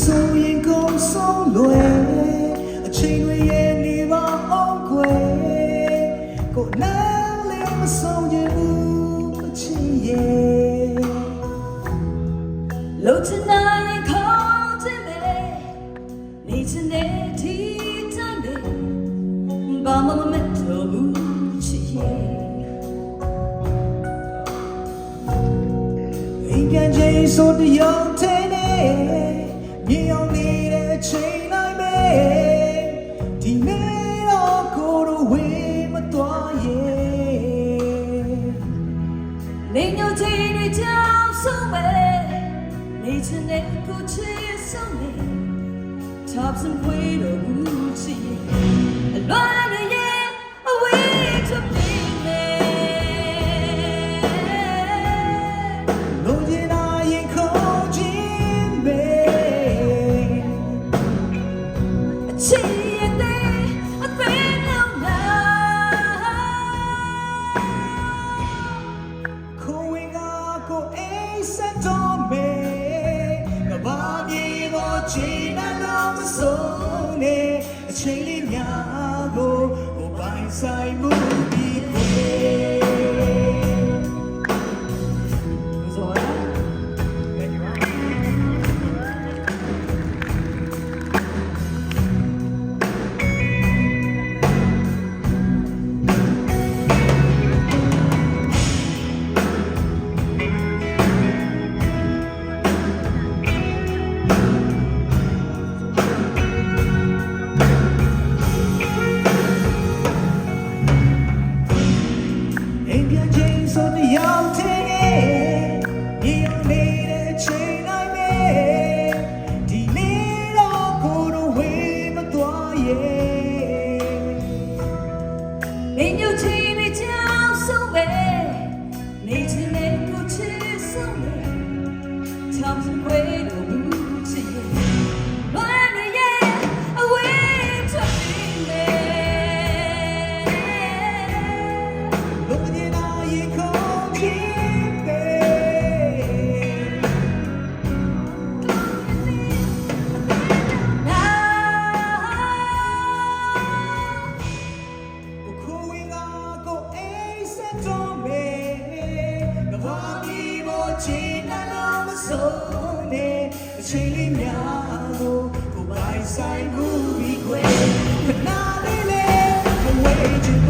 ဆိုရင်ကုန်ဆုံးလွယ်အချိန်တွေရဲ့နေပါအောင်ကွယ်ကိုနားလေးမဆုံးရင်ဘူးအချင်းရဲ့လှုပ်ချင်တာရင်ခေါင်းချင်တယ်နေချင်တဲ့ဒီတိုင်းပဲဘာမှမမက်တော့ဘူးချစ်ရဲ့အိမ်ပြန်ချိန်ဆိုတယောက်တည်းနဲ့ မြေအောင်နေတဲ့ချိန်တိုင်းပဲဒီနေ့တော့ကိုယ်တို့ဝေးမသွားရဲ့နေညိုချင်တွေကြောင့်ဆုံးပဲနေချင်တဲ့ကိုချစ်ဆုံးနေ top some way to Gucci a lot of yeah အချိန်လေးများကိုကိုပိုင်ဆိုင်မှုပြီးခွေ some way ချိန်လေးများကိုကိုပိုင်ဆိုင်မှုပြီးခွဲခဏလေးလေးမဝေးချင်